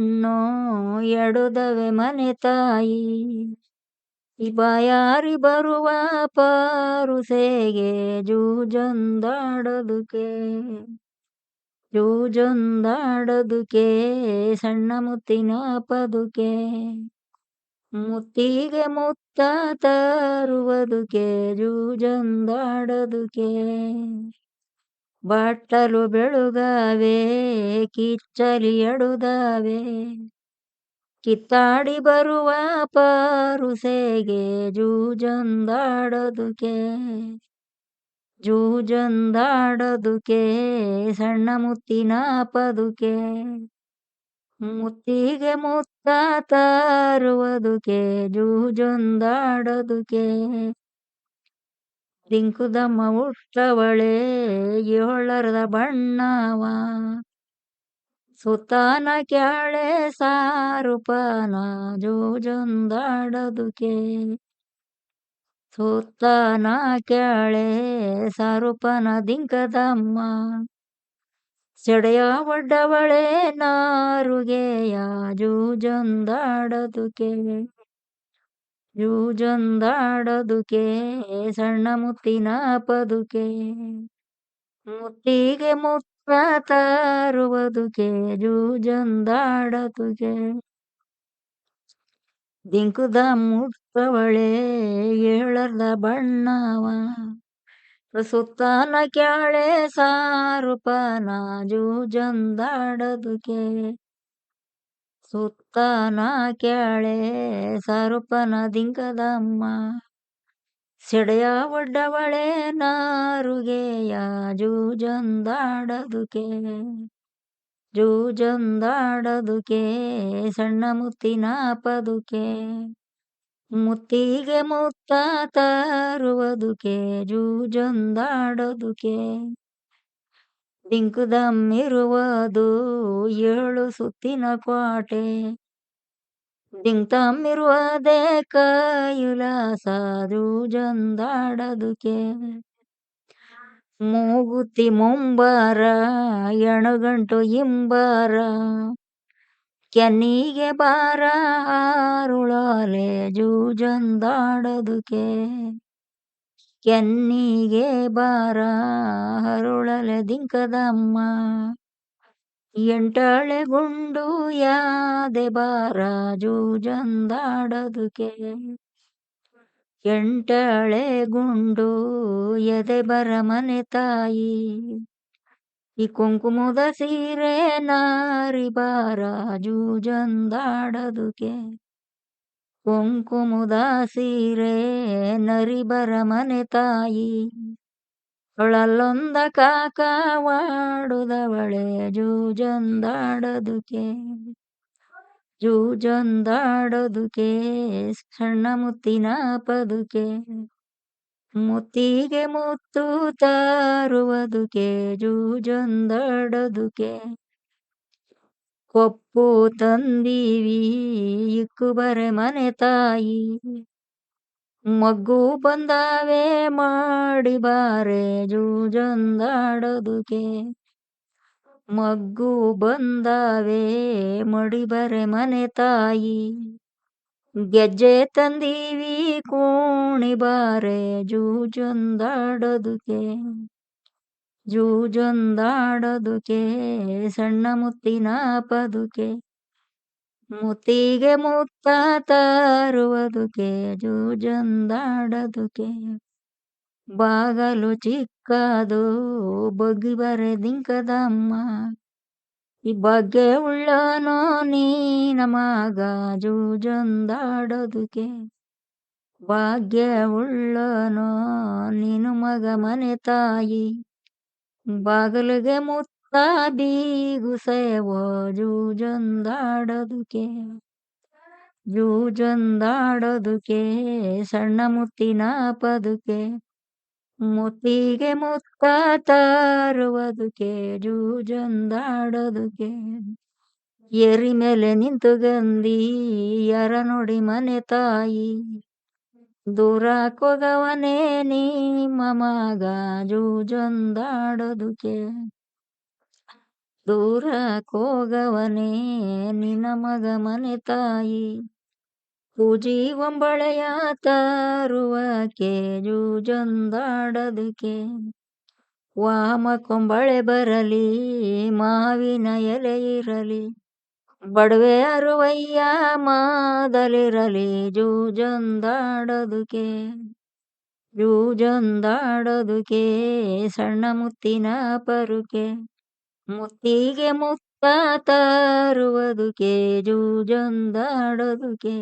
ಕಣ್ಣು ಎಡುದವೆ ಮನೆ ತಾಯಿ. ಈ ಬಾಯಾರಿ ಬರುವ ಪಾರುಸೆಗೆ ಜೂಜೊಂದಾಡದುಕೆ ಜೂಜೊಂದಾಡದುಕೆ ಸಣ್ಣ ಮುತ್ತಿನ ಪದುಕೆ. ಮುತ್ತಿಗೆ ಮುತ್ತ ತರುವುದುಕೆ ಜೂಜೊಂದಾಡೋದುಕೆ ಬಟ್ಟಲು ಬೆಳುಗವೆ, ಕಿಚ್ಚಲಿ ಎಡುದವೆ ಕಿತ್ತಾಡಿ ಬರುವ ಪಾರುಸೆಗೆ ಜೂಜಂದಾಡದುಕೆ ಜೂಜಂದಾಡದುಕೆ ಸಣ್ಣ ಮುತ್ತಿನ ಪದುಕೆ ಮುತ್ತಿಗೆ ಮುತ್ತ ತರುವುದುಕೆ ಜೂಜೊಂದಾಡೋದುಕೆ ದಿಂಕುದಮ್ಮ ಹುಟ್ಟವಳೆ ಏಳರದ ಬಣ್ಣವ. ಸುತ್ತಾನ ಕ್ಯಾಳೆ ಸಾರುಪನ ಜೋಜೊಂದಾಡದುಕೆ. ಸುತ್ತಾನ ಕ್ಯಾಳೆ ಸಾರುಪನ ದಿಂಕದಮ್ಮ. ಸೆಡೆಯ ಒಡ್ಡವಳೆ ನಾರುಗೆಯ ಜೂಜೊಂದಾಡೋದುಕೆ. ಜೂಜೊಂದಾಡೋದುಕೆ ಸಣ್ಣ ಮುತ್ತಿನ ಪದುಕೆ. ಮುತ್ತಿಗೆ ಮುತ್ತ ತರುವುದುಕೆ ಜೂಜೊಂದಾಡೋದುಕೆ ದಿಂಕುದ ಮುಟ್ಟವಳೆ ಏಳರ್ದ ಬಣ್ಣವ. ಸುತ್ತಾನ ಕ್ಯಾಳೆ ಸಾರುಪನ ಜೂಜೊಂದಾಡೋದುಕೆ ಸುತ್ತಾನ ಕೇಳೆ ಸಾರುಪನ ದಿಂಕದಮ್ಮ ಸಿಡೆಯ ಒಡ್ಡವಳೆ ನಾರುಗೆಯ ಜೂಜಂದಾಡದುಕೆ. ಜೂಜಂದಾಡದುಕೆ ಸಣ್ಣ ಮುತ್ತಿನ ಪದುಕೆ. ಮುತ್ತಿಗೆ ಮುತ್ತ ತರುವುದುಕೆ ಜೂಜೊಂದಾಡೋದುಕೆ. ದಿಂಕುದಮ್ಮಿರುವುದು ಏಳು ಸುತ್ತಿನ ಕೋಟೆ ಡಿಂಕ್ತಮ್ಮಿರುವುದೇ ಕೈಲಾಸ ಜಂದಾಡದುಕೆ. ಮೂಗುತಿ ಮುಂಬಾರ, ಎಣಗಂಟು ಇಂಬಾರ ಕೆನ್ನಿಗೆ ಬಾರ ಆರುಳಾಲೆ ಜೂಜೊಂದಾಡೋದುಕೆ ಕೆನ್ನಿಗೆ ಬಾರ ಹರುಳಲೆ ದಿಂಕದಮ್ಮ. ಎಂಟಳೆ ಗುಂಡು ಯಾದೆ ಬಾರ ಜೂಜಂದಾಡದುಕೆ. ಎಂಟಳೆ ಗುಂಡು ಎದೆ ಬರ ಮನೆ ತಾಯಿ. ಈ ಕುಂಕುಮದ ಸೀರೆ ನಾರಿ ಬಾರ ಜೂಜೊಂದಾಡೋದುಕೆ. ಕುಂಕುಮದ ಸೀರೆ ನರಿ ಬರ ಮನೆ ತಾಯಿ ಅವಳಲ್ಲೊಂದ ಕಾಕವಾಡುದವಳೆ ಜೂಜೊಂದಾಡದುಕೆ ಜೂಜೊಂದಾಡದುಕೆ ಸಣ್ಣ ಮುತ್ತಿನ ಪದುಕೆ ಮುತ್ತಿಗೆ ಮುತ್ತು ತಾರುವುದುಕೆ ಜೂಜೊಂದಾಡೋದುಕೆ ಕೊಪ್ಪು ತಂದೀವಿ ಇಕ್ಕು ಬರೆ ಮನೆ ತಾಯಿ. ಮಗ್ಗು ಬಂದಾವೆ ಮಾಡಿ ಬಾರೆ, ಜೂಜೊಂದಾಡೋದುಕೆ. ಮಗ್ಗು ಬಂದಾವೆ ಮಡಿ ಬರೆ ಮನೆ ತಾಯಿ. ಗೆಜ್ಜೆ ತಂದೀವಿ, ಕೋಣಿ ಬಾರೆ, ಜೂಜೊಂದಾಡೋದುಕೆ. ಜೂಜೊಂದಾಡೋದುಕೆ ಸಣ್ಣ ಮುತ್ತಿನ ಪದುಕೆ ಮುತ್ತಿಗೆ ಮುತ್ತ ತರುವುದುಕೆ ಜೂಜೊಂದಾಡೋದುಕೆ ಬಾಗಲು ಚಿಕ್ಕದು ಬಗ್ಗಿ ಬರೆದಿಂಕದಮ್ಮ ಈ ಬಗ್ಗೆ ಉಳ್ಳನೋ ನೀನ ನಮಗ ಜೂಜೊಂದಾಡೋದುಕೆ ಭಾಗ್ಯ ಉಳ್ಳನೋ ನೀನು ಮಗ ಮನೆ ತಾಯಿ. ಬಾಗಿಲಿಗೆ ಮುತ್ತ ಬೀಗು ಸೇವೋ ಜೂಜೊಂದಾಡೋದುಕೆ ಜೂಜೊಂದಾಡೋದುಕೆ ಸಣ್ಣ ಮುತ್ತಿನ ಪದುಕೆ. ಮುತ್ತಿಗೆ ಮುತ್ತ ತರುವುದುಕೆ ಜೂಜೊಂದಾಡೋದುಕೆ ಎರಿ ಮೇಲೆ ನಿಂತು ಗಂದಿ ಯಾರ ನೋಡಿ ಮನೆ ತಾಯಿ. ದೂರ ಕೊಗವನೇ ನಿಮ್ಮ ಮಗ ದೂರ ದೂರಕ್ಕೋಗವನೇ ನಿನ್ನ ಮಗ ಮನೆ ತಾಯಿ. ಪೂಜಿ ಒಂಬಳೆಯ ತರುವಕ್ಕೆ ಜೂಜೊಂದಾಡೋದಕ್ಕೆ ವಾಮ ಕೊಂಬಳೆ ಬರಲಿ, ಮಾವಿನ ಎಲೆ ಇರಲಿ. ಬಡವೆ ಅರುವಯ್ಯ ಮಾದಲಿರಲಿ ಜೂಜೊಂದಾಡೋದಕ್ಕೆ ಜೂಜೊಂದಾಡೋದಕ್ಕೆ ಸಣ್ಣ ಮುತ್ತಿನ ಪರುಕೆ, ಮುತ್ತಿಗೆ ಮುತ್ತ ತರುವುದುಕೆ ಜೂಜೊಂದಾಡೋದಕ್ಕೆ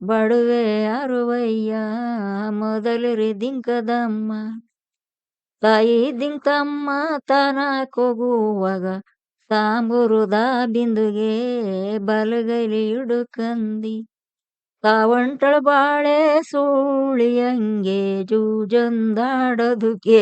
ಬಡವೆ ಅರುವಯ್ಯ ಮೊದಲಿರಿ ದಿಂಕದಮ್ಮ, ತಾಯಿ ದಿಂಕಮ್ಮ ತನಕೋಗುವಾಗ ತಾಂಬುರುದ ಬಿಂದುಗೆ ಬಲಗಲಿ ಹಿಡುಕಂದಿ ತಾವಂಟಳ ಬಾಳೆ ಸೂಳಿಯಂಗೆ ಜೂಜೊಂದಾಡೋದಕ್ಕೆ